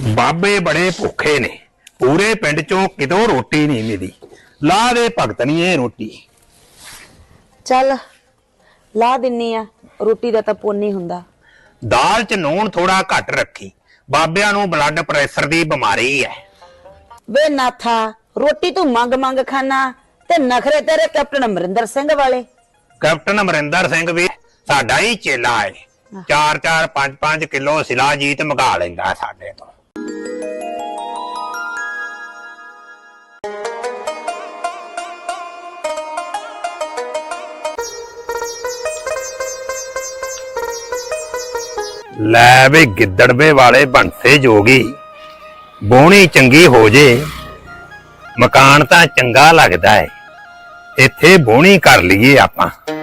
ਬਾਬੇ ਬੜੇ ਭੁੱਖੇ ਨੇ। ਪੂਰੇ ਪਿੰਡ ਚੋਂ ਕਿਤੋਂ ਰੋਟੀ ਨਹੀਂ ਮਿਲੀ। ਲਾ ਦੇ ਭਗਤ ਨਹੀਂ ਇਹ ਰੋਟੀ। ਚੱਲ ਲਾ ਦਿੰਨੀ ਆ। ਰੋਟੀ ਦਾ ਤਾਂ ਪੁੰਨ ਹੁੰਦਾ। ਦਾਲ 'ਚ ਨੂਣ ਥੋੜਾ ਘੱਟ ਰੱਖੀ। ਬਾਬਿਆਂ ਨੂੰ ਬਲੱਡ ਪ੍ਰੈਸ਼ਰ ਦੀ ਬਿਮਾਰੀ ਹੈ ਵੇ ਨਾਥਾ ਰੋਟੀ ਤੂੰ ਮੰਗ ਮੰਗ ਖਾਨਾ ਤੇ ਨਖਰੇ ਤੇਰੇ ਕੈਪਟਨ ਅਮਰਿੰਦਰ ਸਿੰਘ ਵਾਲੇ। ਕੈਪਟਨ ਅਮਰਿੰਦਰ ਸਿੰਘ ਵੀ ਸਾਡਾ ਹੀ ਚੇਲਾ ਹੈ 4 4 5 5 ਕਿਲੋ ਸਿਲਾਜੀਤ ਮੰਗਾ ਲੈਂਦਾ ਸਾਡੇ ਤੋਂ। ਲੈ ਵੇ ਗਿੱਦੜਵੇ ਵਾਲੇ ਬੰਸੇ ਜੋਗੀ, ਬੋਣੀ ਚੰਗੀ ਹੋ ਜੇ, ਮਕਾਨ ਤਾਂ ਚੰਗਾ ਲੱਗਦਾ ਏ, ਇੱਥੇ ਬੋਣੀ ਕਰ ਲਈਏ ਆਪਾਂ।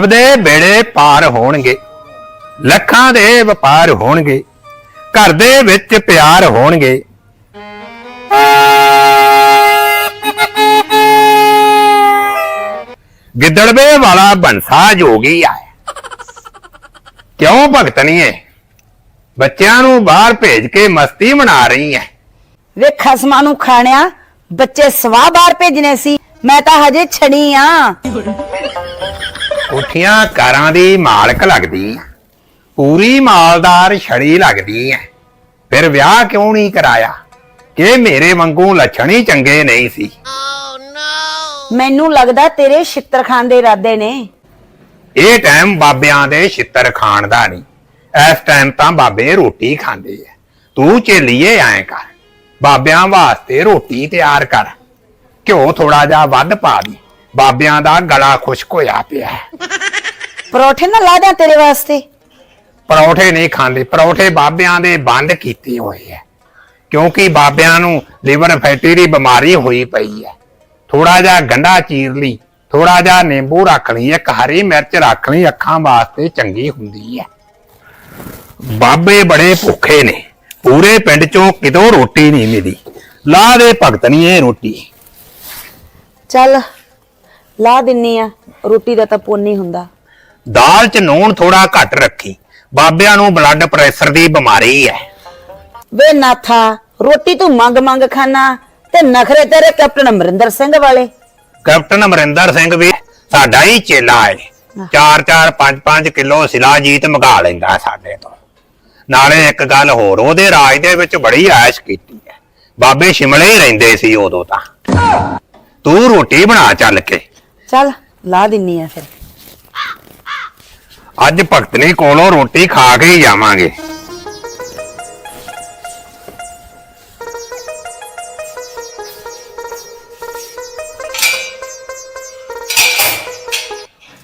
ਸਭ ਦੇ ਬੇੜੇ ਪਾਰ ਹੋਣਗੇ, ਲੱਖਾਂ ਦੇ ਵਪਾਰ ਹੋਣਗੇ, ਘਰ ਦੇ ਵਿੱਚ ਪਿਆਰ ਹੋਣਗੇ। ਗਿੱਦੜਵੇ ਵਾਲਾ ਬੰਸਾ ਜੋਗੀ ਆ। ਕਿਉਂ ਭਗਤਣੀਏ ਬੱਚਿਆਂ ਨੂੰ ਬਾਹਰ ਭੇਜ ਕੇ ਮਸਤੀ ਮਨਾ ਰਹੀ ਹੈ ਵੇ ਖਸਮਾਂ ਨੂੰ ਖਾਣਿਆ, ਬੱਚੇ ਸਵਾਹ ਬਾਹਰ ਭੇਜਨੇ ਸੀ, ਮੈਂ ਤਾਂ ਹਜੇ ਛੜੀ ਆ। ਕੋਠੀਆਂ ਕਾਰਾਂ ਦੀ ਮਾਲਕ ਲੱਗਦੀ ਪੂਰੀ ਮਾਲਦਾਰ ਛੜੀ ਲੱਗਦੀ ਹੈ ਫਿਰ ਵਿਆਹ ਕਿਉਂ ਨਹੀਂ ਕਰਾਇਆ? ਕਿ ਮੇਰੇ ਵਾਂਗੂ ਲੱਛਣ ਹੀ ਚੰਗੇ ਨਹੀਂ ਸੀ। ਮੈਨੂੰ ਲੱਗਦਾ ਤੇਰੇ ਛਿੱਤਰ ਖਾਨ ਦੇ ਇਰਾਦੇ ਨੇ। ਇਹ ਟਾਈਮ ਬਾਬਿਆਂ ਦੇ ਛਿੱਤਰ ਖਾਣ ਦਾ ਨਹੀਂ। ਇਸ ਟਾਈਮ ਤਾਂ ਬਾਬੇ ਰੋਟੀ ਖਾਂਦੇ ਐ। ਤੂੰ ਚੇਲੀਏ ਐਂ ਕਰ। ਬਾਬਿਆਂ ਵਾਸਤੇ ਰੋਟੀ ਤਿਆਰ ਕਰ। ਘਿਓ ਥੋੜਾ ਜਿਹਾ ਵੱਧ ਪਾ ਦੀ। ਬਾਬਿਆਂ ਦਾ ਗਲਾ ਖੁਸ਼ਕ ਹੋਇਆ ਪਿਆ ਹੈ। ਪਰੌਠੇ ਨਾ ਲਾ ਦਿਆਂ ਤੇਰੇ ਵਾਸਤੇ। ਪਰੌਠੇ ਨਹੀਂ ਖਾਂਦੇ ਪਰੌਠੇ ਬਾਬਿਆਂ ਦੇ ਬੰਦ ਕੀਤੇ ਹੋਏ ਐ ਕਿਉਂਕਿ ਬਾਬਿਆਂ ਨੂੰ ਲਿਵਰ ਫੈਟੀ ਦੀ ਬਿਮਾਰੀ ਹੋਈ ਪਈ ਐ ਥੋੜਾ ਜਿਹਾ ਗੰਡਾ ਚੀਰ ਲਈ ਥੋੜਾ ਜਿਹਾ ਨਿੰਬੂ ਰੱਖ ਲਈ ਇੱਕ ਹਰੀ ਮਿਰਚ ਰੱਖ ਲਈ ਅੱਖਾਂ ਵਾਸਤੇ ਚੰਗੀ ਹੁੰਦੀ ਐ ਬਾਬੇ ਬੜੇ ਭੁੱਖੇ ਨੇ। ਪੂਰੇ ਪਿੰਡ ਚੋਂ ਕਿਤੋਂ ਰੋਟੀ ਨਹੀਂ ਮਿਲੀ। ਲਾ ਦੇ ਭਗਤ ਨਹੀਂ ਇਹ ਰੋਟੀ। ਚੱਲ ਲਾ ਦਿੰਨੀ ਆ ਰੋਟੀ ਦਾ ਤਾਂ ਪੁੰਨ ਹੀ ਹੁੰਦਾ। ਦਾਲ 'ਚ ਨੂਣ ਥੋੜਾ ਘੱਟ ਰੱਖੀ ਬਾਬਿਆਂ ਨੂੰ ਬਲੱਡ ਪ੍ਰੈਸ਼ਰ ਦੀ ਬਿਮਾਰੀ ਐ। ਵੇ ਨਾਥਾ ਰੋਟੀ ਤੂੰ ਮੰਗ ਮੰਗ ਖਾਨਾ ਤੇ ਨਖਰੇ ਤੇਰੇ ਕੈਪਟਨ ਅਮਰਿੰਦਰ ਸਿੰਘ ਵਾਲੇ। ਕੈਪਟਨ ਅਮਰਿੰਦਰ ਸਿੰਘ ਵੀ ਸਾਡਾ ਹੀ ਚੇਲਾ ਹੈ। 4 4 5 5 ਕਿਲੋ ਸਿਲਾਜੀਤ ਮੰਗਾ ਲੈਂਦਾ ਸਾਡੇ ਤੋਂ। ਨਾਲੇ ਇੱਕ ਗੱਲ ਹੋਰ ਉਹਦੇ ਰਾਜ ਦੇ ਵਿੱਚ ਬੜੀ ਐਸ਼ ਕੀਤੀ ਹੈ ਬਾਬੇ ਸ਼ਿਮਲੇ ਹੀ ਰਹਿੰਦੇ ਸੀ ਉਦੋਂ ਤਾਂ। ਤੂੰ ਰੋਟੀ ਬਣਾ ਚੱਲ ਕੇ। ਚੱਲ ਲਾ ਦਿੰਨੀ ਆ ਫਿਰ। ਅੱਜ ਭਗਤਨੀ ਕੋਲੋਂ ਰੋਟੀ ਖਾ ਕੇ ਹੀ ਜਾਵਾਂਗੇ।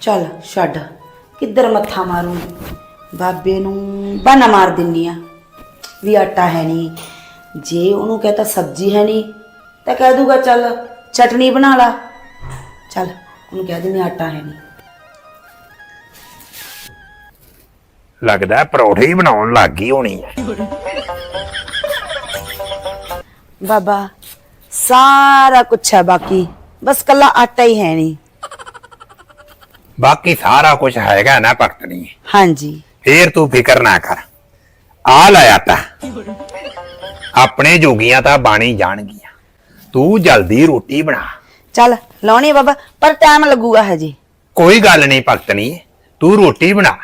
ਚੱਲ ਛੱਡ। ਕਿੱਧਰ ਮੱਥਾ ਮਾਰੂ? ਬਾਬੇ ਨੂੰ ਬਾਨਾ ਮਾਰ ਦਿੰਨੀ ਆ। ਵੀ ਆਟਾ ਹੈ ਨਹੀਂ ਜੇ ਉਹਨੂੰ ਕਹਤਾ ਸਬਜ਼ੀ ਹੈ ਨਹੀਂ ਤਾਂ ਕਹਿ ਦੂਗਾ ਚੱਲ ਚਟਨੀ ਬਣਾ ਲਾ। ਚੱਲ। ਉਹਨੂੰ ਕਹਿ ਦਿੰਨੀ ਆਟਾ ਹੈ ਨਹੀਂ। ਲੱਗਦਾ ਪਰੌਠੇ ਹੀ ਬਣਾਉਣ ਲੱਗ ਗਈ ਹੋਣੀ ਹੈ। ਬਾਬਾ ਸਾਰਾ ਕੁਛ ਹੈ ਬਾਕੀ। ਬਸ ਕੱਲਾ ਆਟਾ ਹੀ ਹੈ ਨਹੀਂ। ਬਾਕੀ ਸਾਰਾ ਕੁਝ ਹੈਗਾ ਨਾ ਭਗਤਨੀ ਹਾਂਜੀ। ਫੇਰ ਤੂੰ ਫਿਕਰ ਨਾ ਕਰ। ਆ ਲੈ ਆਟਾ। ਆਪਣੇ ਜੋਗੀਆਂ ਤਾਂ ਬਾਣੀ ਜਾਣਗੀਆਂ। ਤੂੰ ਜਲਦੀ ਰੋਟੀ ਬਣਾ। ਚੱਲ ਲਾਉਣੀ ਆ ਬਾਬਾ ਪਰ ਟਾਈਮ ਲੱਗੂਗਾ ਹਜੇ। ਕੋਈ ਗੱਲ ਨਹੀਂ ਭਗਤਨੀ ਤੂੰ ਰੋਟੀ ਬਣਾ।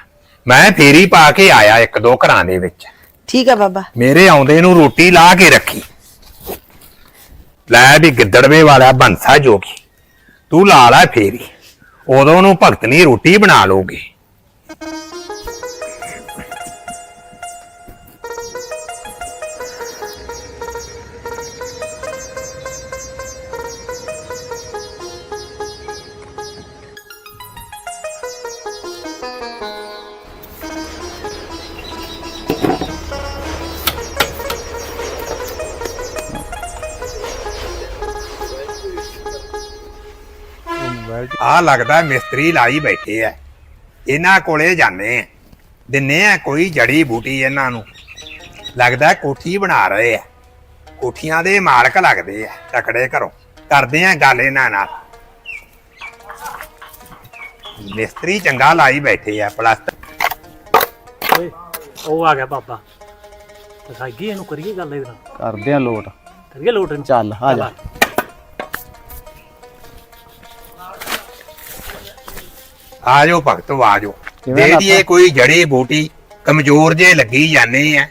ਮੈਂ ਫੇਰੀ ਪਾ ਕੇ ਆਇਆ ਇੱਕ ਦੋ ਘਰਾਂ ਦੇ ਵਿੱਚ। ਠੀਕ ਆ ਬਾਬਾ। ਮੇਰੇ ਆਉਂਦੇ ਨੂੰ ਰੋਟੀ ਲਾ ਕੇ ਰੱਖੀ। ਲੈ ਵੀ ਗਿੱਦੜਵੇ ਵਾਲਾ ਬੰਸਾ ਜੋਗੀ। ਤੂੰ ਲਾ ਲੈ ਫੇਰੀ। ਉਦੋਂ ਨੂੰ ਭਗਤਨੀ ਰੋਟੀ ਬਣਾ ਲੋਗੇ ਆ ਲੱਗਦਾ ਮਿਸਤਰੀ ਲਾਈ ਬੈਠੇ ਐ। ਇਹਨਾਂ ਕੋਲੇ ਜਾਂਦੇ ਆ ਦਿੰਨੇ ਆ ਕੋਈ ਜੜੀ ਬੂਟੀ ਇਹਨਾਂ ਨੂੰ। ਲੱਗਦਾ ਕੋਠੀ ਬਣਾ ਰਹੇ ਆ ਕੋਠੀਆਂ ਦੇ ਮਾਲਕ ਲੱਗਦੇ ਆ ਤਕੜੇ ਘਰੋਂ। ਕਰਦੇ ਆ ਗੱਲ ਇਹਨਾਂ ਨਾਲ। ਮਿਸਤਰੀ ਚੰਗਾ ਲਾਈ ਬੈਠੇ ਆ ਪਲਸਤਰ। ਓਏ ਉਹ ਆ ਗਿਆ ਬਾਬਾ। ਦਿਖਾਈਏ ਇਹਨੂੰ ਕਰੀਏ ਗੱਲ ਇਹਦੇ ਨਾਲ? ਕਰਦੇ ਆ ਲੋਟ। ਕਰੀਏ ਲੋਟ ਚੱਲ ਆ ਜਾ। ਆ ਜਾਓ ਭਗਤੋ ਆ ਜਾਓ ਕਿਵੇਂ ਦੇ ਕੋਈ ਜੜੀ ਬੂਟੀ ਕਮਜ਼ੋਰ ਜੇ ਲੱਗੀ ਜਾਂਦੇ ਆ।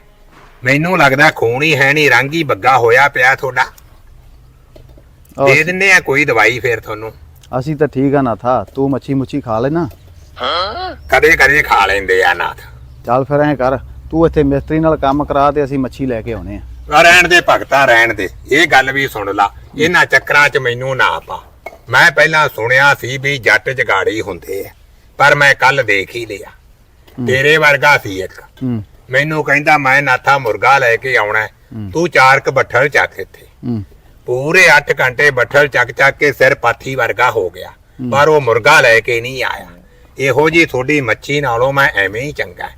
ਮੈਨੂੰ ਲੱਗਦਾ ਖੂਨ ਹੀ ਹੈ ਨਹੀਂ ਰੰਗ ਹੀ ਬੱਗਾ ਹੋਇਆ ਪਿਆ ਤੁਹਾਡਾ। ਦੇ ਦਿੰਨੇ ਆ ਕੋਈ ਦਵਾਈ ਫੇਰ ਤੁਹਾਨੂੰ। ਅਸੀਂ ਤਾਂ ਠੀਕ ਆ ਨਾ ਥਾ ਤੂੰ ਮੱਛੀ ਮੁੱਛੀ ਖਾ ਲੈਣਾ। ਕਦੇ ਕਦੇ ਖਾ ਲੈਂਦੇ ਆ ਨਾਥ। ਚੱਲ ਫਿਰ ਐਂ ਕਰ ਤੂੰ ਇੱਥੇ ਮਿਸਤਰੀ ਨਾਲ ਕੰਮ ਕਰਾ ਤੇ ਅਸੀਂ ਮੱਛੀ ਲੈ ਕੇ ਆਉਣੇ ਆ। ਆ ਰਹਿਣ ਦੇ ਭਗਤਾ ਰਹਿਣ ਦੇ। ਇਹ ਗੱਲ ਵੀ ਸੁਣ ਲਾ ਇਹਨਾਂ ਚੱਕਰਾਂ 'ਚ ਮੈਨੂੰ ਨਾ ਪਾ। ਮੈਂ ਪਹਿਲਾਂ ਸੁਣਿਆ ਸੀ ਵੀ ਜੱਟ ਜਗਾੜੀ ਹੁੰਦੇ ਆ। ਪਰ ਮੈਂ ਕੱਲ ਦੇਖ ਹੀ ਲਿਆ। ਤੇਰੇ ਵਰਗਾ ਸੀ ਇੱਕ। ਮੈਨੂੰ ਕਹਿੰਦਾ ਮੈਂ ਨਾਥਾ ਮੁਰਗਾ ਲੈ ਕੇ ਆਉਣਾ। ਤੂੰ ਚਾਰ ਕ ਬੱਠਲ ਚੱਕ ਇੱਥੇ। ਪੂਰੇ 8 ਘੰਟੇ ਬੱਠਲ ਚੱਕ ਚੱਕ ਕੇ ਸਿਰ ਪਾਥੀ ਵਰਗਾ ਹੋ ਗਿਆ। ਪਰ ਉਹ ਮੁਰਗਾ ਲੈ ਕੇ ਨਹੀਂ ਆਇਆ। ਇਹੋ ਜੀ ਤੁਹਾਡੀ ਮੱਛੀ ਨਾਲੋਂ ਮੈਂ ਐਵੇਂ ਹੀ ਚੰਗਾ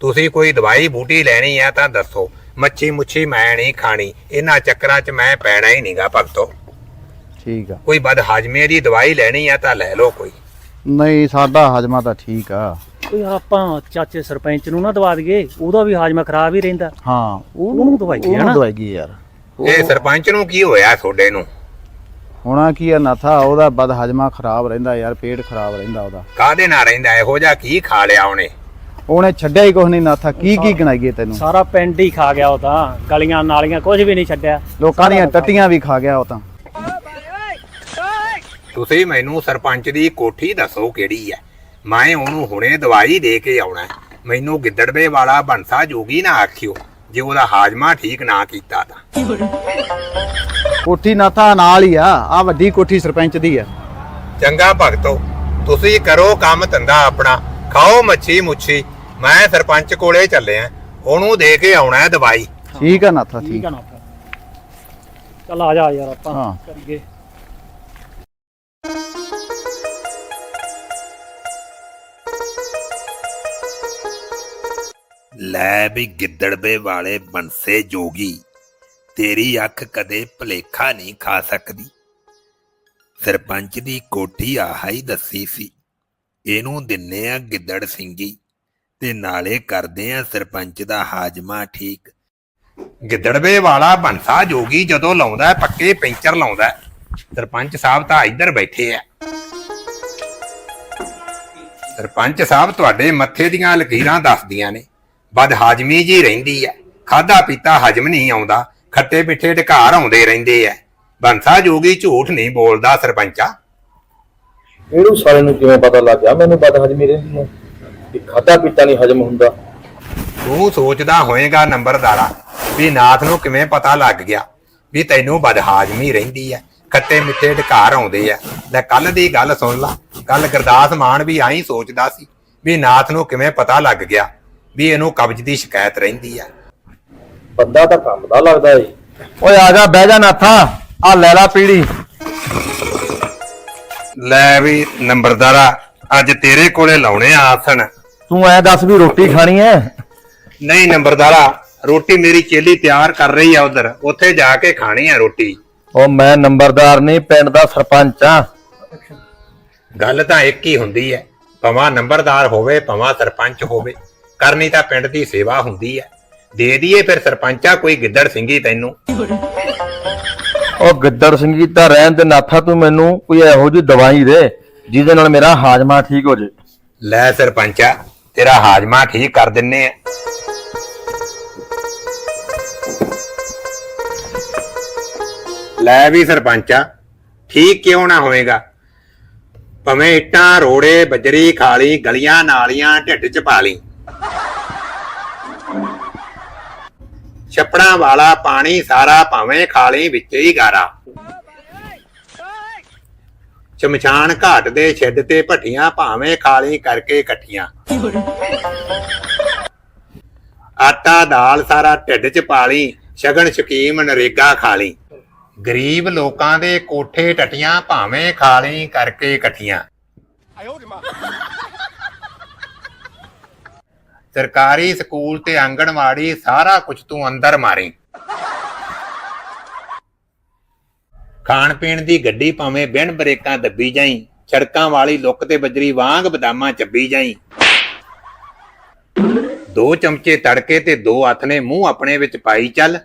ਤੁਸੀਂ ਕੋਈ ਦਵਾਈ ਬੂਟੀ ਲੈਣੀ ਆ ਤਾਂ ਦੱਸੋ। ਮੱਛੀ ਮੁੱਛੀ ਮੈਂ ਨਹੀਂ ਖਾਣੀ। ਇਹਨਾਂ ਚੱਕਰਾਂ 'ਚ ਮੈਂ ਪੈਣਾ ਹੀ ਨਹੀਂਗਾ ਭਗਤੋ। ਠੀਕ ਆ। ਕੋਈ ਬਦ ਹਾਜ਼ਮੇ ਦੀ ਦਵਾਈ ਲੈਣੀ ਆ ਤਾਂ ਲੈ ਲਓ ਕੋਈ। ਨਹੀਂ ਸਾਡਾ ਹਜਮਾ ਤਾਂ ਠੀਕ ਆ। ਓਏ ਆਪਾਂ ਚਾਚੇ ਸਰਪੰਚ ਨੂੰ ਨਾ ਦਵਾ ਦਈਏ ਉਹਦਾ ਵੀ ਹਾਜ਼ਮਾ ਖਰਾਬ ਹੀ ਰਹਿੰਦਾ। ਹਾਂ ਉਹਨੂੰ ਦਵਾਈਏ ਉਹਨੂੰ ਹਨਾ? ਦਵਾਈਏ ਯਾਰ। ਇਹ ਸਰਪੰਚ ਨੂੰ ਕੀ ਹੋਇਆ ਤੁਹਾਡੇ ਨੂੰ? ਹੋਣਾ ਕੀ ਆ ਨਾ ਥਾ ਉਹਦਾ ਬਦ ਹਜਮਾ ਖਰਾਬ ਰਹਿੰਦਾ ਯਾਰ ਪੇਟ ਖਰਾਬ ਰਹਿੰਦਾ ਉਹਦਾ। ਕਾਹਦੇ ਨਾਲ ਰਹਿੰਦਾ? ਇਹੋ ਜਿਹਾ ਕੀ ਖਾ ਲਿਆ ਉਹਨੇ? ਉਹਨੇ ਛੱਡਿਆ ਹੀ ਕੁਛ ਨਹੀਂ ਨਾ ਥਾ ਕੀ ਕੀ ਗਣਾਈਏ ਤੈਨੂੰ? ਸਾਰਾ ਪਿੰਡ ਹੀ ਖਾ ਗਿਆ ਉਹ ਤਾਂ। ਗਲੀਆਂ ਨਾਲੀਆਂ ਕੁਝ ਵੀ ਨਹੀਂ ਛੱਡਿਆ। ਲੋਕਾਂ ਦੀਆਂ ਟੱਟੀਆਂ ਵੀ ਖਾ ਗਿਆ ਉਹ ਤਾਂ। ਤੁਸੀਂ ਮੈਨੂੰ ਸਰਪੰਚ ਦੀ ਕੋਠੀ ਦੱਸੋ ਕਿਹੜੀ ਹੈ? ਮੈਂ ਉਹਨੂੰ ਹੁਣੇ ਦਵਾਈ ਦੇ ਕੇ ਆਉਣਾ ਹੈ। ਮੈਨੂੰ ਗਿੱਦੜਵੇ ਵਾਲਾ ਬੰਸਾ ਜੋਗੀ ਨਾ ਆਖਿਓ ਜੇ ਉਹਦਾ ਹਾਜ਼ਮਾ ਠੀਕ ਨਾ ਕੀਤਾ ਤਾਂ। ਕੋਠੀ ਨਾ ਥਾ ਨਾਲ ਹੀ ਆ ਆ ਵੱਡੀ ਕੋਠੀ ਸਰਪੰਚ ਦੀ ਆ। ਚੰਗਾ ਭਗਤੋ ਤੁਸੀਂ ਕਰੋ ਕੰਮ ਧੰਦਾ ਆਪਣਾ ਖਾਓ ਮੱਛੀ ਮੁੱਛੀ ਮੈਂ ਸਰਪੰਚ ਕੋਲੇ ਚੱਲਿਆ ਉਹਨੂੰ ਦੇ ਕੇ ਆਉਣਾ ਹੈ ਦਵਾਈ। ਠੀਕ ਆ ਨਾ ਥਾ ਠੀਕ। ਠੀਕ ਆ ਨਾ ਚੱਲ ਆ ਜਾ ਯਾਰ ਆਪਾਂ ਹਾਂ। ਕਰੀਏ। ਲੈ ਵੀ ਗਿੱਦੜਵੇ ਵਾਲੇ ਬੰਸੇ ਜੋਗੀ ਤੇਰੀ ਅੱਖ ਕਦੇ ਭਲੇਖਾ ਨਹੀਂ ਖਾ ਸਕਦੀ ਸਰਪੰਚ ਦੀ ਕੋਠੀ ਆਹਾ ਹੀ ਦੱਸੀ ਸੀ ਇਹਨੂੰ ਦਿੰਨੇ ਆ ਗਿੱਦੜ ਸਿੰਘੀ ਤੇ ਨਾਲੇ ਕਰਦੇ ਆ ਸਰਪੰਚ ਦਾ ਹਾਜਮਾ ਠੀਕ ਗਿੱਦੜਵੇ ਵਾਲਾ ਬੰਸਾ ਜੋਗੀ ਜਦੋਂ ਲਾਉਂਦਾ ਹੈ, ਪੱਕੇ ਪੈਂਚਰ ਲਾਉਂਦਾ ਹੈ। ਸਰਪੰਚ ਸਾਹਿਬ ਤਾਂ ਇੱਧਰ ਬੈਠੇ ਆ। ਸਰਪੰਚ ਸਾਹਿਬ ਤੁਹਾਡੇ ਮੱਥੇ ਦੀਆਂ ਲਕੀਰਾਂ ਦੱਸਦੀਆਂ ਨੇ। ਬਦ ਹਾਜ਼ਮੀ ਜੀ ਰਹਿੰਦੀ ਐ ਖਾਦਾ ਪੀਤਾ ਹਜਮ ਨਹੀਂ ਆਉਂਦਾ। ਖੱਟੇ ਪਿੱਠੇ ਢਕਾਰ ਆਉਂਦੇ ਰਹਿੰਦੇ ਐ ਬੰਸਾ ਜੋਗੀ ਝੂਠ ਨਹੀਂ ਬੋਲਦਾ ਸਰਪੰਚਾ। ਇਹਨੂੰ ਸਾਲੇ ਨੂੰ ਕਿਵੇਂ ਪਤਾ ਲੱਗ ਗਿਆ? ਮੈਨੂੰ ਬਦ ਹਜਮੀ ਰਹਿੰਦੀ ਹੈ ਕਿ ਖਾਦਾ ਪੀਤਾ ਨਹੀਂ ਹਜਮ ਹੁੰਦਾ। ਤੂੰ ਸੋਚਦਾ ਹੋਏਗਾ ਨੰਬਰਦਾਰਾ ਵੀ ਨਾਥ ਨੂੰ ਕਿਵੇਂ ਪਤਾ ਲੱਗ ਗਿਆ? ਵੀ ਤੈਨੂੰ ਬਦ ਹਾਜ਼ਮੀ ਰਹਿੰਦੀ ਐ ਖੱਟੇ ਮਿੱਠੇ ਢਕਾਰ ਆਉਂਦੇ ਐ ਲੈ ਕੱਲ ਦੀ ਗੱਲ ਸੁਣ ਲਾ। ਕੱਲ ਗੁਰਦਾਸ ਮਾਨ ਵੀ ਆਈ ਸੋਚਦਾ ਸੀ ਵੀ ਨਾਥ ਨੂੰ ਕਿਵੇਂ ਪਤਾ ਲੱਗ ਗਿਆ ਵੀ ਇਹਨੂੰ ਕਬਜ਼ ਦੀ ਸ਼ਿਕਾਇਤ ਰਹਿੰਦੀ ਐ ਬੰਦਾ ਤਾਂ ਕੰਮ ਦਾ ਲੱਗਦਾ ਏ। ਓਏ ਆ ਜਾ ਬਹਿ ਜਾ ਨਾਥਾ। ਆ ਲੈ ਲਾ ਪੀੜੀ। ਲੈ ਵੀ ਨੰਬਰਦਾਰਾ ਅੱਜ ਤੇਰੇ ਕੋਲੇ ਲਾਉਣੇ ਆ ਆਸਣ। ਤੂੰ ਐ ਦੱਸ ਵੀ ਰੋਟੀ ਖਾਣੀ ਐ? ਨਹੀਂ ਨੰਬਰਦਾਰਾ ਰੋਟੀ ਮੇਰੀ ਚੇਲੀ ਤਿਆਰ ਕਰ ਰਹੀ ਆ ਉਧਰ। ਉੱਥੇ ਜਾ ਕੇ ਖਾਣੀ ਆ ਰੋਟੀ। ਉਹ ਮੈਂ ਨੰਬਰਦਾਰ ਨਹੀਂ ਪਿੰਡ ਦਾ ਸਰਪੰਚ ਆ ਗੱਲ ਤਾਂ ਇੱਕ ਹੀ ਹੁੰਦੀ ਹੈ ਭਵਾਂ ਨੰਬਰਦਾਰ ਹੋਵੇ ਭਵਾਂ ਸਰਪੰਚ ਹੋਵੇ ਕਰਨੀ ਤਾਂ ਪਿੰਡ ਦੀ ਸੇਵਾ ਹੁੰਦੀ ਹੈ। ਦੇ ਦਈਏ ਫਿਰ ਸਰਪੰਚਾ ਕੋਈ ਗਿੱਦੜ ਸਿੰਘੀ ਤੈਨੂੰ। ਉਹ ਗਿੱਦੜ ਸਿੰਘੀ ਤਾਂ ਰਹਿਣ ਦੇ ਨਾਥਾ ਤੂੰ ਮੈਨੂੰ ਕੋਈ ਇਹੋ ਜਿਹੀ ਦਵਾਈ ਦੇ ਜਿਹਦੇ ਨਾਲ ਮੇਰਾ ਹਾਜ਼ਮਾ ਠੀਕ ਹੋ ਜੇ। ਲੈ ਸਰਪੰਚਾ ਤੇਰਾ ਹਾਜ਼ਮਾ ਠੀਕ ਕਰ ਦਿੰਨੇ ਆ। ਲੈ ਵੀ ਸਰਪੰਚਾ ਠੀਕ ਕਿਉਂ ਨਾ ਹੋਵੇਗਾ? ਭਵੇਂ ਇੱਟਾਂ, ਰੋੜੇ, ਬਜਰੀ, ਖਾਲੀ, ਗਲੀਆਂ, ਨਾਲੀਆਂ, ਢਿੱਡ ਚ ਪਾ ਲਈ। ਛੱਪੜਾਂ ਵਾਲਾ ਪਾਣੀ ਸਾਰਾ ਭਾਵੇਂ ਖਾਲੀ ਵਿੱਚ ਹੀ ਗਾਰਾ। ਚਮਚਾਨ ਘਾਟ ਦੇ ਛੱਡ ਤੇ ਭੱਟੀਆਂ ਭਾਵੇਂ ਖਾਲੀ ਕਰਕੇ ਇਕੱਠੀਆਂ ਆਟਾ ਦਾਲ ਸਾਰਾ ਢਿੱਡ ਚ ਪਾਲੀ ਸ਼ਗਨ, ਸ਼ਕੀਮ, ਨਰੇਗਾ ਖਾਲੀ ਗਰੀਬ ਲੋਕਾਂ ਦੇ ਕੋਠੇ ਟਟੀਆਂ ਭਾਵੇਂ ਖਾਲੀ ਕਰਕੇ ਇਕੱਠੀਆਂ ਸਰਕਾਰੀ ਸਕੂਲ ਤੇ ਆਂਗਣਵਾੜੀ ਸਾਰਾ ਕੁਝ ਤੂੰ ਅੰਦਰ ਮਾਰੀ। ਖਾਣ ਪੀਣ ਦੀ ਗੱਡੀ ਭਾਵੇਂ ਬਿਨ ਬ੍ਰੇਕਾਂ ਦੱਬੀ ਜਾਈ, ਸੜਕਾਂ ਵਾਲੀ ਲੁੱਕ ਤੇ ਬਜਰੀ ਵਾਂਗ ਬਦਾਮਾਂ ਚੱਬੀ ਜਾਈ। ਦੋ ਚਮਚੇ ਤੜਕੇ ਤੇ ਦੋ ਹੱਥ ਨੇ ਮੂੰਹ ਆਪਣੇ ਵਿੱਚ ਪਾਈ ਚੱਲ।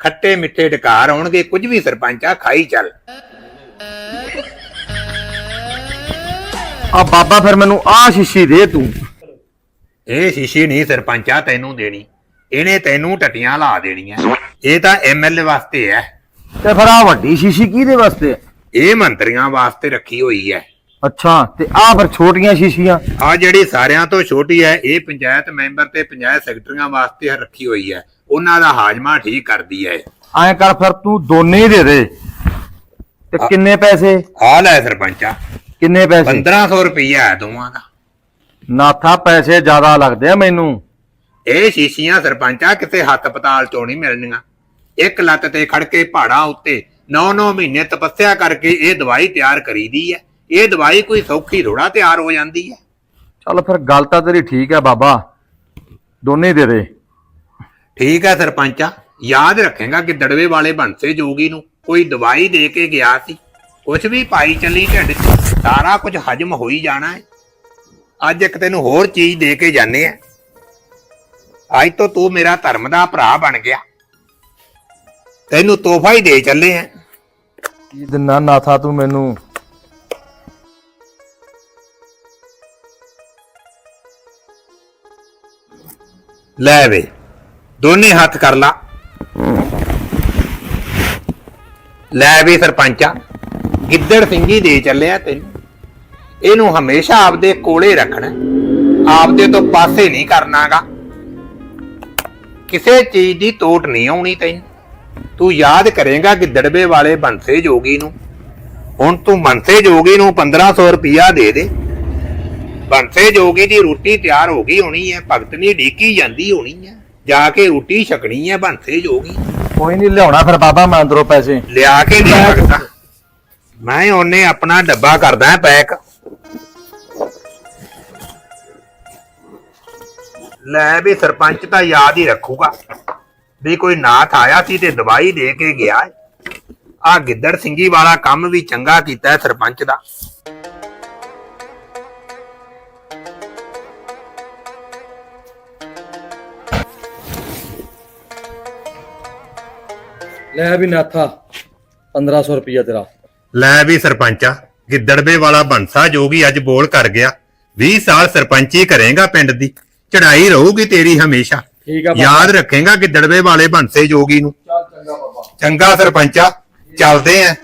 ਖੱਟੇ ਮਿੱਠੇ ਢਕਾਰ ਆਉਣਗੇ ਕੁਝ ਵੀ ਸਰਪੰਚਾ ਖਾਈ ਚੱਲ। ਆ ਬਾਬਾ ਫਿਰ ਮੈਨੂੰ ਆ ਸ਼ੀਸ਼ੀ ਦੇ ਤੂੰ। ਇਹ ਸ਼ੀਸ਼ੀ ਨਹੀਂ ਸਰਪੰਚਾ ਤੈਨੂੰ ਦੇਣੀ ਇਹਨੇ ਤੈਨੂੰ ਟਟੀਆਂ ਲਾ ਦੇਣੀਆਂ। ਇਹ ਤਾਂ ਐਮਐਲਏ ਵਾਸਤੇ ਹੈ ਤੇ ਫਿਰ ਆ ਵੱਡੀ ਸ਼ੀਸ਼ੀ ਕਿਹਦੇ ਵਾਸਤੇ? ਹੈ? ਇਹ ਮੰਤਰੀਆਂ ਵਾਸਤੇ ਰੱਖੀ ਹੋਈ ਹੈ ਅੱਛਾ ਤੇ ਆ ਫਿਰ ਛੋਟੀਆਂ ਸ਼ੀਸ਼ੀਆਂ? ਆ ਜਿਹੜੀ ਸਾਰਿਆਂ ਤੋਂ ਛੋਟੀ ਹੈ ਇਹ ਪੰਚਾਇਤ ਮੈਂਬਰ ਤੇ ਪੰਚਾਇਤ ਸੈਕਟਰੀਆਂ ਵਾਸਤੇ ਰੱਖੀ ਹੋਈ ਹੈ ਉਹਨਾਂ ਦਾ ਹਾਜ਼ਮਾ ਠੀਕ ਕਰਦੀ ਹੈ ਐਂ ਕਰ ਫਿਰ ਤੂੰ ਦੋਨੇ ਹੀ ਦੇ ਦੇ। ਤੇ ਕਿੰਨੇ ਪੈਸੇ? ਆ ਲੈ ਸਰਪੰਚਾ ਕਿੰਨੇ ਪੈਸੇ? 1500 ਰੁਪਈਆ ਹੈ ਦੋਵਾਂ ਦਾ। ਨਾਥਾ ਪੈਸੇ ਜ਼ਿਆਦਾ ਲੱਗਦੇ ਆ ਮੈਨੂੰ। ਇਹ ਸ਼ੀਸ਼ੀਆਂ ਸਰਪੰਚਾ ਕਿਤੇ ਹੱਥ ਪਤਾਲ ਚੋਂ ਨਹੀਂ ਮਿਲਣੀਆਂ। ਇੱਕ ਲੱਤ ਤੇ ਖੜ ਕੇ ਪਹਾੜਾਂ ਉੱਤੇ 9-9 ਮਹੀਨੇ ਤਪੱਸਿਆ ਕਰਕੇ ਇਹ ਦਵਾਈ ਤਿਆਰ ਕਰੀਦੀ ਹੈ ਇਹ ਦਵਾਈ ਕੋਈ ਸੌਖੀ ਥੋੜਾ ਤਿਆਰ ਹੋ ਜਾਂਦੀ ਹੈ ਚੱਲ ਫਿਰ ਗੱਲ ਤਾਂ ਤੇਰੀ ਠੀਕ ਹੈ ਬਾਬਾ। ਦੋਨੇ ਦੇ ਦੇ। ਠੀਕ ਹੈ ਸਰਪੰਚਾ ਯਾਦ ਰੱਖੇਗਾ ਕਿ ਦੜਵੇ ਵਾਲੇ ਬੰਸੇ ਜੋਗੀ ਨੂੰ ਕੋਈ ਦਵਾਈ ਦੇ ਕੇ ਗਿਆ ਸੀ। ਕੁਝ ਵੀ ਪਾਈ ਚੱਲੀ ਢਿੱਡ 'ਚ ਸਾਰਾ ਕੁਝ ਹਜਮ ਹੋਈ ਜਾਣਾ ਹੈ। ਅੱਜ ਇੱਕ ਤੈਨੂੰ ਹੋਰ ਚੀਜ਼ ਦੇ ਕੇ ਜਾਣੇ ਆ। ਅੱਜ ਤੋਂ ਤੂੰ ਮੇਰਾ ਧਰਮ ਦਾ ਭਰਾ ਬਣ ਗਿਆ। ਤੈਨੂੰ ਤੋਹਫਾ ਹੀ ਦੇ ਚੱਲੇ ਆ। ਕੀ ਦਿਨਾ ਨਾਥਾ ਤੂੰ ਮੈਨੂੰ? ਲੈ ਵੇ ਦੋਨੇ ਹੱਥ ਕਰ ਲਾ। ਲੈ ਵੀ ਸਰਪੰਚਾ, ਗਿੱਦੜ ਸਿੰਘੀ ਦੇ ਚੱਲਿਆ ਤੈਨੂੰ। ਇਹਨੂੰ ਹਮੇਸ਼ਾ ਆਪਦੇ ਕੋਲੇ ਰੱਖਣਾ ਆਪਦੇ ਤੋਂ ਪਾਸੇ ਨਹੀਂ ਕਰਨਾਗਾ। ਕਿਸੇ ਚੀਜ਼ ਦੀ ਤੋਟ ਨਹੀਂ ਆਉਣੀ ਤੈਨੂੰ। ਤੂੰ ਯਾਦ ਕਰੇਗਾ ਗਿੱਦੜਵੇ ਵਾਲੇ ਬੰਸੇ ਜੋਗੀ ਨੂੰ। ਹੁਣ ਤੂੰ ਬੰਸੇ ਜੋਗੀ ਨੂੰ 1500 ਰੁਪਇਆ ਦੇ ਦੇ। ਬੰਸੇ ਜੋਗੀ ਦੀ ਰੋਟੀ ਤਿਆਰ ਹੋ ਗਈ ਹੋਣੀ ਹੈ, ਭਗਤ ਨਹੀਂ ਢੀਕੀ ਜਾਂਦੀ ਹੋਣੀ ਹੈ। ਜਾ ਕੇ ਰੋਟੀ ਛਕਣੀ ਹੈ ਬੰਸੇ ਜੋਗੀ। ਕੋਈ ਨਹੀਂ ਲਿਆਉਣਾ ਫਿਰ ਬਾਬਾ ਮੈਂ ਅੰਦਰੋਂ ਪੈਸੇ। ਲਿਆ ਕੇ ਦੇ ਸਕਦਾ ਮੈਂ ਉਹਨੇ ਆਪਣਾ ਡੱਬਾ ਕਰਦਾ ਪੈਕ। ਲੈ ਵੀ ਸਰਪੰਚ ਤਾਂ ਯਾਦ ਹੀ ਰੱਖੂਗਾ। ਵੀ ਕੋਈ ਨਾਥ ਆਇਆ ਸੀ ਤੇ ਦਵਾਈ ਦੇ ਕੇ ਗਿਆ ਆ ਗਿੱਦੜ ਸਿੰਘੀ ਵਾਲਾ ਕੰਮ ਵੀ ਚੰਗਾ ਕੀਤਾ ਸਰਪੰਚ ਦਾ। ਲੈ ਵੀ ਨਾਥਾ 1500 ਰੁਪਇਆ ਤੇਰਾ। ਲੈ ਵੀ ਸਰਪੰਚਾ ਗਿੱਦੜਵੇ ਵਾਲਾ ਬੰਸਾ ਜੋ ਵੀ ਅੱਜ ਬੋਲ ਕਰ ਗਿਆ 20 ਸਾਲ ਸਰਪੰਚੀ ਕਰੇਗਾ ਪਿੰਡ ਦੀ ਚੜਾਈ ਰਹੂਗੀ ਤੇਰੀ ਹਮੇਸ਼ਾ। ਠੀਕ ਆ ਬਾਬਾ। ਯਾਦ ਰੱਖੇਗਾ ਗਿੱਦੜਵੇ ਵਾਲੇ ਬੰਸੇ ਜੋਗੀ ਨੂੰ। ਚੰਗਾ ਸਰਪੰਚਾ ਚੱਲਦੇ ਆਂ।